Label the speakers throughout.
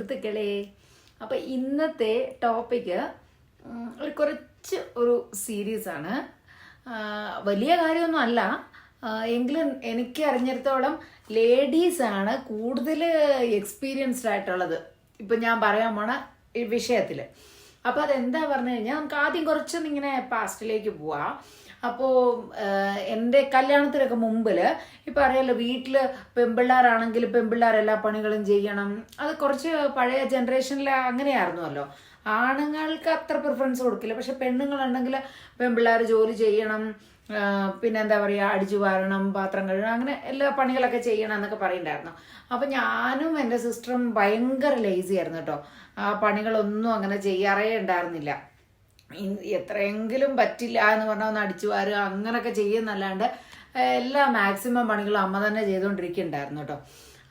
Speaker 1: സുഹൃത്തുക്കളെ അപ്പോൾ ഇന്നത്തെ ടോപ്പിക് ഒരു കുറച്ച് ഒരു സീരീസ് ആണ്. വലിയ കാര്യമൊന്നും അല്ല. എങ്കിലും എനിക്ക് അറിഞ്ഞിടത്തോളം ആണ് കൂടുതൽ എക്സ്പീരിയൻസ്ഡ് ആയിട്ടുള്ളത്. ഇപ്പം ഞാൻ പറയാൻ പോണ വിഷയത്തിൽ അപ്പോൾ അതെന്താ പറഞ്ഞു കഴിഞ്ഞാൽ നമുക്ക് ആദ്യം കുറച്ചൊന്നിങ്ങനെ പാസ്റ്റിലേക്ക് പോവാം. അപ്പോൾ എന്റെ കല്യാണത്തിനൊക്കെ മുമ്പിൽ ഇപ്പം അറിയാലോ വീട്ടിൽ പെമ്പിള്ളാരാണെങ്കിൽ പെമ്പിള്ളാർ എല്ലാ പണികളും ചെയ്യണം. അത് കുറച്ച് പഴയ ജനറേഷനിൽ അങ്ങനെയായിരുന്നുവല്ലോ ആണുങ്ങൾക്ക് അത്ര പ്രിഫറൻസ് കൊടുക്കില്ല. പക്ഷെ പെണ്ണുങ്ങളുണ്ടെങ്കിൽ പെമ്പിള്ളാർ ജോലി ചെയ്യണം പിന്നെ എന്താ പറയുക അടിച്ചു വാരണം പാത്രം കഴുകണം അങ്ങനെ എല്ലാ പണികളൊക്കെ ചെയ്യണം എന്നൊക്കെ പറയുന്നുണ്ടായിരുന്നു അപ്പം ഞാനും എന്റെ സിസ്റ്ററും ഭയങ്കര ലേസി ആയിരുന്നു കേട്ടോ. ആ പണികളൊന്നും അങ്ങനെ ചെയ്യാറേ ഉണ്ടായിരുന്നില്ല. എത്രയെങ്കിലും പറ്റില്ല എന്ന് പറഞ്ഞാൽ ഒന്ന് അടിച്ചു വാരുക അങ്ങനെയൊക്കെ ചെയ്യുന്നല്ലാണ്ട് എല്ലാ മാക്സിമം പണികളും അമ്മ തന്നെ ചെയ്തുകൊണ്ടിരിക്കുന്നുണ്ടായിരുന്നു കേട്ടോ.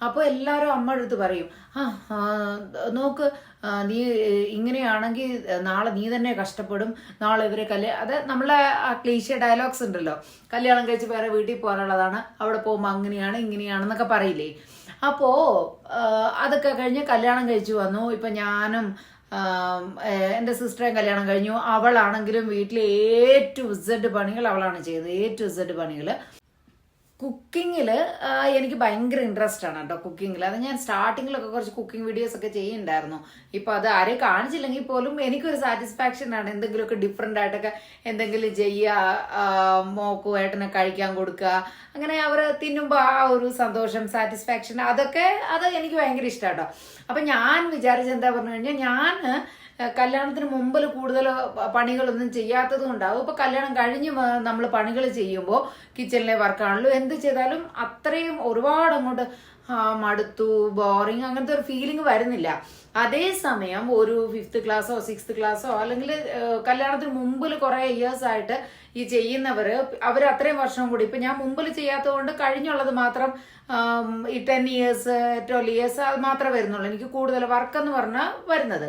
Speaker 1: അപ്പോൾ എല്ലാവരും അമ്മ അടുത്ത് പറയും ആ നോക്ക് നീ ഇങ്ങനെയാണെങ്കിൽ നാളെ നീ തന്നെ കഷ്ടപ്പെടും നാളെ ഇവരെ കല്യാ അത് നമ്മളെ ആ ക്ലീശ ഡയലോഗ്സ് ഉണ്ടല്ലോ. കല്യാണം കഴിച്ച് വേറെ വീട്ടിൽ പോകാനുള്ളതാണ് അവിടെ പോകുമ്പോൾ അങ്ങനെയാണ് ഇങ്ങനെയാണെന്നൊക്കെ പറയില്ലേ. അപ്പോൾ അതൊക്കെ കഴിഞ്ഞ് കല്യാണം കഴിച്ചു വന്നു. ഇപ്പം ഞാനും എന്റെ സിസ്റ്ററേയും കല്യാണം കഴിഞ്ഞു. അവളാണെങ്കിലും വീട്ടിലെ എ ടു ഇസഡ് പണികൾ അവളാണ് ചെയ്തത്. എ ടു ഇസഡ് പണികൾ കുക്കിങ്ങിൽ എനിക്ക് ഭയങ്കര ഇൻട്രസ്റ്റ് ആണ് കേട്ടോ കുക്കിങ്ങിൽ അത് ഞാൻ സ്റ്റാർട്ടിങ്ങിലൊക്കെ കുറച്ച് കുക്കിംഗ് വീഡിയോസ് ഒക്കെ ചെയ്യുന്നുണ്ടായിരുന്നു. ഇപ്പോൾ അത് ആരെയും കാണിച്ചില്ലെങ്കിൽ പോലും എനിക്കൊരു സാറ്റിസ്ഫാക്ഷൻ ആണ് എന്തെങ്കിലുമൊക്കെ ഡിഫറെന്റ് ആയിട്ടൊക്കെ എന്തെങ്കിലും ചെയ്യുക മോക്കു മോക്കും ഏട്ടനെ കഴിക്കാൻ കൊടുക്കുക. അങ്ങനെ അവർ തിന്നുമ്പോൾ ആ ഒരു സന്തോഷം സാറ്റിസ്ഫാക്ഷൻ അതൊക്കെ അത് എനിക്ക് ഭയങ്കര ഇഷ്ടമാണ് കേട്ടോ. അപ്പം ഞാൻ വിചാരിച്ചത് എന്താ പറഞ്ഞു കഴിഞ്ഞാൽ ഞാൻ കല്യാണത്തിന് മുമ്പിൽ കൂടുതൽ പണികളൊന്നും ചെയ്യാത്തത് കൊണ്ടാവും ഇപ്പം കല്യാണം കഴിഞ്ഞ് നമ്മൾ പണികൾ ചെയ്യുമ്പോൾ കിച്ചണിലെ വർക്കാണല്ലോ എന്ത് ചെയ്താലും അത്രയും ഒരുപാട് അങ്ങോട്ട് മടുത്തു ബോറിങ് അങ്ങനത്തെ ഒരു ഫീലിംഗ് വരുന്നില്ല. അതേസമയം ഒരു ഫിഫ്ത്ത് ക്ലാസ്സോ സിക്സ്ത് ക്ലാസ്സോ അല്ലെങ്കിൽ കല്യാണത്തിന് മുമ്പിൽ കുറേ ഇയേഴ്സ് ആയിട്ട് ഈ ചെയ്യുന്നവർ അവർ അത്രയും വർഷം കൂടി. ഇപ്പൊ ഞാൻ മുമ്പിൽ ചെയ്യാത്തതുകൊണ്ട് കഴിഞ്ഞുള്ളത് മാത്രം ഈ ടെൻ ഇയേഴ്സ് ട്വൽവ് ഇയേഴ്സ് അത് മാത്രമേ വരുന്നുള്ളൂ. എനിക്ക് കൂടുതൽ വർക്ക് എന്ന് പറഞ്ഞാൽ വരുന്നത്.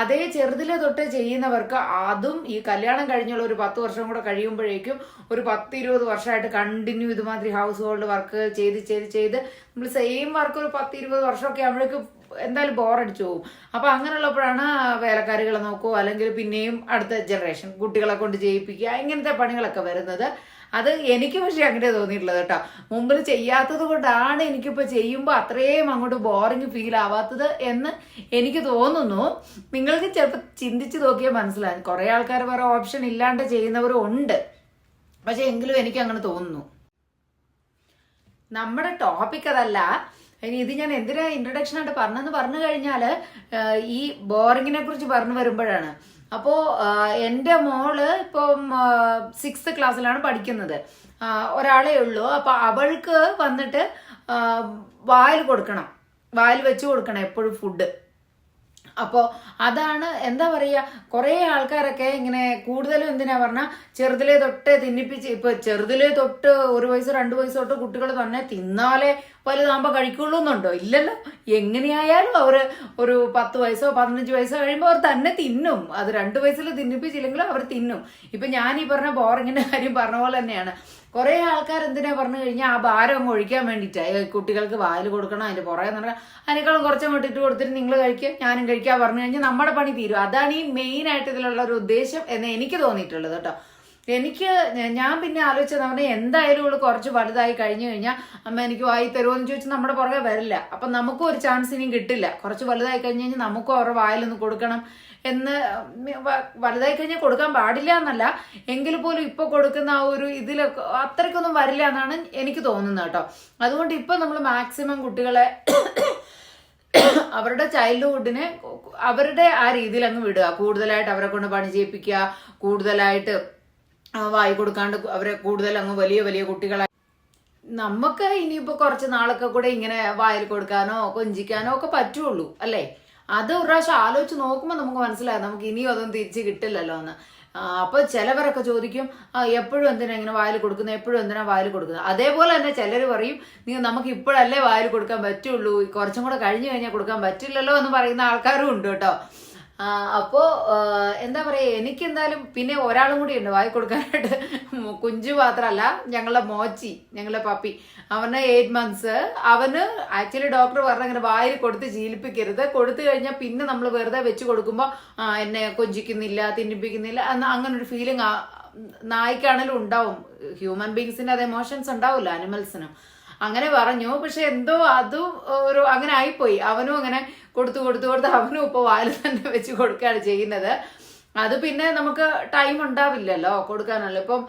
Speaker 1: അതേ ചെറുതിലെ തൊട്ട് ചെയ്യുന്നവർക്ക് അതും ഈ കല്യാണം കഴിഞ്ഞുള്ള ഒരു പത്ത് വർഷം കൂടെ കഴിയുമ്പോഴേക്കും ഒരു പത്ത് ഇരുപത് വർഷമായിട്ട് കണ്ടിന്യൂ ഇതുമാതിരി ഹൗസ് ഹോൾഡ് വർക്ക് ചെയ്ത് ചെയ്ത് ചെയ്ത് നമ്മൾ സെയിം വർക്ക് ഒരു പത്ത് ഇരുപത് വർഷമൊക്കെ ആകുമ്പോഴേക്കും എന്തായാലും ബോറടിച്ചു പോകും. അപ്പൊ അങ്ങനെയുള്ളപ്പോഴാണ് വേലക്കാരികളെ നോക്കുക അല്ലെങ്കിൽ പിന്നെയും അടുത്ത ജനറേഷൻ കുട്ടികളെ കൊണ്ട് ചെയ്യിപ്പിക്കുക ഇങ്ങനത്തെ പണികളൊക്കെ വരുന്നത്. അത് എനിക്ക് പക്ഷേ അങ്ങനെ തോന്നിയിട്ടുള്ളത് കേട്ടോ. മുമ്പിൽ ചെയ്യാത്തത് കൊണ്ടാണ് എനിക്കിപ്പോൾ ചെയ്യുമ്പോൾ അത്രയും അങ്ങോട്ട് ബോറിങ് ഫീൽ ആവാത്തത് എന്ന് എനിക്ക് തോന്നുന്നു. നിങ്ങൾക്ക് ചിലപ്പോൾ ചിന്തിച്ച് നോക്കിയാൽ മനസ്സിലാകും കുറേ ആൾക്കാർ വേറെ ഓപ്ഷൻ ഇല്ലാണ്ട് ചെയ്യുന്നവരും ഉണ്ട്. പക്ഷെ എങ്കിലും എനിക്ക് അങ്ങനെ തോന്നുന്നു. നമ്മുടെ ടോപ്പിക് അതല്ല. ഇനി ഇത് ഞാൻ എന്തിനാ ഇൻട്രൊഡക്ഷൻ ആയിട്ട് പറഞ്ഞെന്ന് പറഞ്ഞു കഴിഞ്ഞാൽ ഈ ബോറിങ്ങിനെ കുറിച്ച് പറഞ്ഞു വരുമ്പോഴാണ്. അപ്പോൾ എന്റെ മോൾ ഇപ്പം സിക്സ്ത് ക്ലാസ്സിലാണ് പഠിക്കുന്നത്. ഒരാളെ ഉള്ളൂ. അപ്പോൾ അവൾക്ക് വന്നിട്ട് വായിൽ കൊടുക്കണം. വായിൽ വെച്ച് കൊടുക്കണം എപ്പോഴും ഫുഡ് അപ്പോൾ അതാണ് എന്താ പറയുക കുറേ ആൾക്കാരൊക്കെ ഇങ്ങനെ കൂടുതലും എന്തിനാ പറഞ്ഞാൽ ചെറുതിലെ തൊട്ട് തിന്നിപ്പിച്ച് ഇപ്പൊ ചെറുതിലെ തൊട്ട് ഒരു വയസ്സ് രണ്ട് വയസ്സ് തൊട്ട് കുട്ടികൾ തന്നെ തിന്നാലേ വലുതാകുമ്പോൾ കഴിക്കുള്ളൂ എന്നുണ്ടോ ഇല്ലല്ലോ. എങ്ങനെയായാലും അവർ ഒരു പത്ത് വയസ്സോ പതിനഞ്ച് വയസ്സോ കഴിയുമ്പോൾ അവർ തന്നെ തിന്നും. അത് രണ്ട് വയസ്സിൽ തിന്നിപ്പിച്ചില്ലെങ്കിലും അവർ തിന്നും. ഇപ്പൊ ഞാൻ ഈ പറഞ്ഞ ബോറിങ്ങിന്റെ കാര്യം പറഞ്ഞ പോലെ തന്നെയാണ്. കുറെ ആൾക്കാർ എന്തിനാ പറഞ്ഞു കഴിഞ്ഞാൽ ആ ഭാരം അങ്ങ് ഒഴിക്കാൻ വേണ്ടിയിട്ടാണ് കുട്ടികൾക്ക് വായിൽ കൊടുക്കണം അതിന്റെ പുറകെ നടക്കണം. അതിനേക്കാളും കുറച്ചും വിട്ടിട്ട് കൊടുത്തിട്ട് നിങ്ങൾ കഴിക്കുക ഞാനും കഴിക്കുക പറഞ്ഞു കഴിഞ്ഞാൽ നമ്മുടെ പണി തീരും. അതാണ് ഈ മെയിൻ ആയിട്ട് ഇതിലുള്ള ഒരു ഉദ്ദേശം എന്ന് എനിക്ക് തോന്നിയിട്ടുള്ളത് കേട്ടോ. എനിക്ക് ഞാൻ പിന്നെ ആലോചിച്ചതെന്ന് പറഞ്ഞാൽ എന്തായാലും ഇവൾ കുറച്ച് വലുതായി കഴിഞ്ഞു കഴിഞ്ഞാൽ അമ്മ എനിക്ക് വായി തരുമോ എന്ന് ചോദിച്ചാൽ നമ്മുടെ പുറകെ വരില്ല. അപ്പം നമുക്കും ഒരു ചാൻസ് ഇനിയും കിട്ടില്ല. കുറച്ച് വലുതായി കഴിഞ്ഞ് കഴിഞ്ഞാൽ നമുക്കും അവരുടെ വായിലൊന്ന് കൊടുക്കണം. എന്ന് വലുതായി കഴിഞ്ഞാൽ കൊടുക്കാൻ പാടില്ല എന്നല്ല. എങ്കിൽ പോലും ഇപ്പൊ കൊടുക്കുന്ന ആ ഒരു ഇതിലൊക്കെ അത്രയ്ക്കൊന്നും വരില്ല എന്നാണ് എനിക്ക് തോന്നുന്നത് കേട്ടോ. അതുകൊണ്ട് ഇപ്പൊ നമ്മൾ മാക്സിമം കുട്ടികളെ അവരുടെ ചൈൽഡ്ഹുഡിനെ അവരുടെ ആ രീതിയിൽ അങ്ങ് വിടുക. കൂടുതലായിട്ട് അവരെ കൊണ്ട് പണി ചെയ്യിപ്പിക്കുക. കൂടുതലായിട്ട് വായി കൊടുക്കാണ്ട് അവരെ കൂടുതൽ അങ്ങ് വലിയ വലിയ കുട്ടികളെ നമുക്ക് ഇനിയിപ്പോ കുറച്ച് നാളൊക്കെ കൂടെ ഇങ്ങനെ വായിൽ കൊടുക്കാനോ കൊഞ്ചിക്കാനോ ഒക്കെ പറ്റുള്ളൂ അല്ലേ? അത് ഒരു പ്രാവശ്യം ആലോചിച്ച് നോക്കുമ്പോൾ നമുക്ക് മനസ്സിലായി നമുക്ക് ഇനിയും അതൊന്നും തിരിച്ച് കിട്ടില്ലല്ലോ എന്ന്. അപ്പോൾ അപ്പൊ ചിലവരൊക്കെ ചോദിക്കും എപ്പോഴും എന്തിനാ ഇങ്ങനെ വായിൽ കൊടുക്കുന്നത് എപ്പോഴും എന്തിനാ വായിൽ കൊടുക്കുന്നത് അതേപോലെ തന്നെ ചിലർ പറയും നീ നമുക്ക് ഇപ്പോഴല്ലേ വായിൽ കൊടുക്കാൻ പറ്റുള്ളൂ കുറച്ചും കൂടെ കഴിഞ്ഞു കഴിഞ്ഞാൽ കൊടുക്കാൻ പറ്റില്ലല്ലോ എന്ന് പറയുന്ന ആൾക്കാരും ഉണ്ട് കേട്ടോ. അപ്പോ എന്താ പറയാ എനിക്ക് എന്തായാലും പിന്നെ ഒരാളും കൂടി ഉണ്ട് വായി കൊടുക്കാനായിട്ട്. കുഞ്ചു മാത്രല്ല ഞങ്ങളുടെ മോച്ചി ഞങ്ങളുടെ പപ്പി. അവന് എയ്റ്റ് മന്ത്സ് അവന് ആക്ച്വലി ഡോക്ടർ പറഞ്ഞ അങ്ങനെ വായിൽ കൊടുത്ത് ശീലിപ്പിക്കരുത്. കൊടുത്തു കഴിഞ്ഞാൽ പിന്നെ നമ്മൾ വെറുതെ വെച്ച് കൊടുക്കുമ്പോൾ എന്നെ കൊഞ്ചിക്കുന്നില്ല തിന്നിപ്പിക്കുന്നില്ല അങ്ങനെ ഒരു ഫീലിംഗ് നായ്ക്കാണെങ്കിലും ഉണ്ടാവും. ഹ്യൂമൻ ബീങ്സിന്റെ അത് എമോഷൻസ് ഉണ്ടാവില്ല അനിമൽസിനും അങ്ങനെ പറഞ്ഞു. പക്ഷെ എന്തോ അതും ഒരു അങ്ങനെ ആയിപ്പോയി. അവനും അങ്ങനെ കൊടുത്തു കൊടുത്തു കൊടുത്ത് അവനും ഇപ്പോൾ വായിൽ തന്നെ വെച്ച് കൊടുക്കുകയാണ് ചെയ്യുന്നത്. അത് പിന്നെ നമുക്ക് ടൈം ഉണ്ടാവില്ലല്ലോ കൊടുക്കാനല്ലോ ഇപ്പം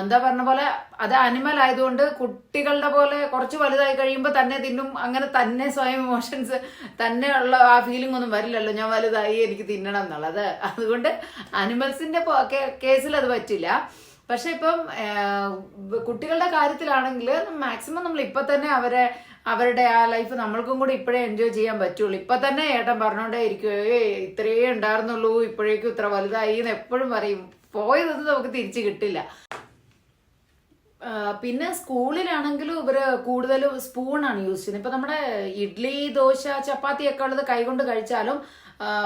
Speaker 1: എന്താ പറഞ്ഞ പോലെ അത് അനിമൽ ആയതുകൊണ്ട് കുട്ടികളുടെ പോലെ കുറച്ച് വലുതായി കഴിയുമ്പോൾ തന്നെ തിന്നും. അങ്ങനെ തന്നെ സ്വയം ഇമോഷൻസ് തന്നെ ഉള്ള ആ ഫീലിംഗ് ഒന്നും വരില്ലല്ലോ. ഞാൻ വലുതായി എനിക്ക് തിന്നണം എന്നുള്ളത്. അതുകൊണ്ട് അനിമൽസിന്റെ കേസിൽ അത് പറ്റില്ല. പക്ഷെ ഇപ്പം കുട്ടികളുടെ കാര്യത്തിലാണെങ്കിൽ മാക്സിമം നമ്മൾ ഇപ്പൊ തന്നെ അവരെ അവരുടെ ആ ലൈഫ് നമ്മൾക്കും കൂടി ഇപ്പോഴേ എൻജോയ് ചെയ്യാൻ പറ്റുള്ളൂ. ഇപ്പൊ തന്നെ ഏട്ടൻ പറഞ്ഞോണ്ടേ ഇരിക്കുകയോ ഇത്രയേ ഉണ്ടായിരുന്നുള്ളൂ ഇപ്പോഴേക്കും ഇത്ര വലുതായി എന്ന് എപ്പോഴും പറയും. പോയതൊന്നും നമുക്ക് തിരിച്ചു കിട്ടില്ല. പിന്നെ സ്കൂളിലാണെങ്കിലും ഇവർ കൂടുതലും സ്പൂണാണ് യൂസ് ചെയ്യുന്നത്. ഇപ്പൊ നമ്മുടെ ഇഡ്ലി ദോശ ചപ്പാത്തി ഒക്കെ ഉള്ളത് കൈകൊണ്ട് കഴിച്ചാലും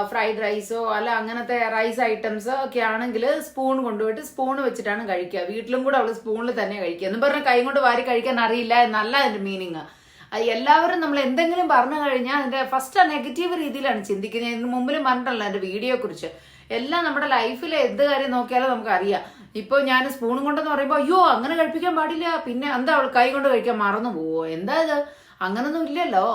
Speaker 1: ഫ്രൈഡ് റൈസോ അല്ല അങ്ങനത്തെ റൈസ് ഐറ്റംസ് ഒക്കെ ആണെങ്കിൽ സ്പൂൺ കൊണ്ടുപോയിട്ട് സ്പൂൺ വെച്ചിട്ടാണ് കഴിക്കുക. വീട്ടിലും കൂടെ അവൾ സ്പൂണിൽ തന്നെ കഴിക്കുക. എന്ന് പറഞ്ഞാൽ കൈ കൊണ്ട് വാരി കഴിക്കാൻ അറിയില്ല എന്നല്ല അതിന്റെ മീനിങ് എല്ലാവരും നമ്മൾ എന്തെങ്കിലും പറഞ്ഞു കഴിഞ്ഞാൽ അതിന്റെ ഫസ്റ്റ് നെഗറ്റീവ് രീതിയിലാണ് ചിന്തിക്കുന്നത്. ഇതിന് മുമ്പിലും എന്റെ വീഡിയോ കുറിച്ച്. എല്ലാം നമ്മുടെ ലൈഫിൽ എന്ത് കാര്യം നോക്കിയാലും നമുക്ക് അറിയാം. ഇപ്പൊ ഞാൻ സ്പൂണും കൊണ്ടെന്ന് പറയുമ്പോൾ അയ്യോ അങ്ങനെ കഴിപ്പിക്കാൻ പാടില്ല. പിന്നെ എന്താ അവൾ കൈ കൊണ്ട് കഴിക്കാൻ മറന്നു പോവോ? എന്താ ഇത്? അങ്ങനൊന്നും ഇല്ലല്ലോ.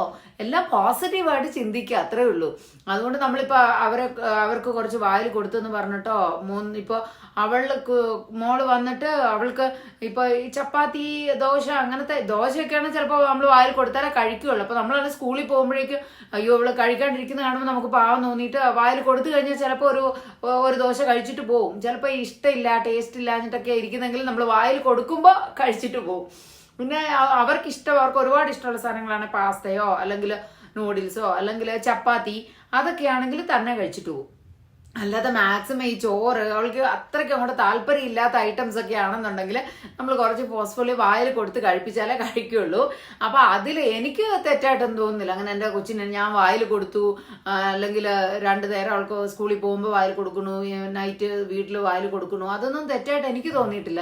Speaker 1: എല്ലാം പോസിറ്റീവായിട്ട് ചിന്തിക്കുക അത്രേ ഉള്ളൂ. അതുകൊണ്ട് നമ്മളിപ്പോൾ അവരെ അവർക്ക് കുറച്ച് വായിൽ കൊടുത്തെന്ന് പറഞ്ഞിട്ടോ മൂന്ന് ഇപ്പോൾ അവൾക്ക് മോൾ വന്നിട്ട് അവൾക്ക് ഇപ്പോൾ ഈ ചപ്പാത്തി ദോശ അങ്ങനത്തെ ദോശയൊക്കെയാണ് ചിലപ്പോൾ നമ്മൾ വായിൽ കൊടുത്താലേ കഴിക്കുകയുള്ളൂ അപ്പോൾ നമ്മളത് സ്കൂളിൽ പോകുമ്പോഴേക്കും അയ്യോ അവൾ കഴിക്കാണ്ടിരിക്കുന്ന കാണുമ്പോൾ നമുക്ക് പാവം തോന്നിയിട്ട് വായിൽ കൊടുത്തു കഴിഞ്ഞാൽ ചിലപ്പോൾ ഒരു ഒരു ദോശ കഴിച്ചിട്ട് പോകും ചിലപ്പോൾ ഇഷ്ടമില്ല ടേസ്റ്റ് ഇല്ല എന്നിട്ടൊക്കെ ഇരിക്കുന്നെങ്കിൽ നമ്മൾ വായിൽ കൊടുക്കുമ്പോൾ കഴിച്ചിട്ട് പോകും പിന്നെ അവർക്ക് ഇഷ്ടം അവർക്ക് ഒരുപാട് ഇഷ്ടമുള്ള സാധനങ്ങളാണ് പാസ്തയോ അല്ലെങ്കിൽ നൂഡിൽസോ അല്ലെങ്കിൽ ചപ്പാത്തി അതൊക്കെയാണെങ്കിൽ തന്നെ കഴിച്ചിട്ട് പോകും അല്ലാതെ മാക്സിമം ഈ ചോറ് അവൾക്ക് അത്രയ്ക്ക് അങ്ങോട്ട് താല്പര്യം ഇല്ലാത്ത ഐറ്റംസ് ഒക്കെ ആണെന്നുണ്ടെങ്കിൽ നമ്മൾ കുറച്ച് ഫോസ്ഫോളി വായിൽ കൊടുത്ത് കഴിപ്പിച്ചാലേ കഴിക്കുള്ളൂ. അപ്പൊ അതിൽ എനിക്ക് തെറ്റായിട്ടൊന്നും തോന്നുന്നില്ല. അങ്ങനെ എന്റെ കൊച്ചിന് ഞാൻ വായിൽ കൊടുത്തു. അല്ലെങ്കിൽ രണ്ട് നേരം അവൾക്ക് സ്കൂളിൽ പോകുമ്പോൾ വായിൽ കൊടുക്കണു നൈറ്റ് വീട്ടിൽ വായിൽ കൊടുക്കണു അതൊന്നും തെറ്റായിട്ട് എനിക്ക് തോന്നിയിട്ടില്ല.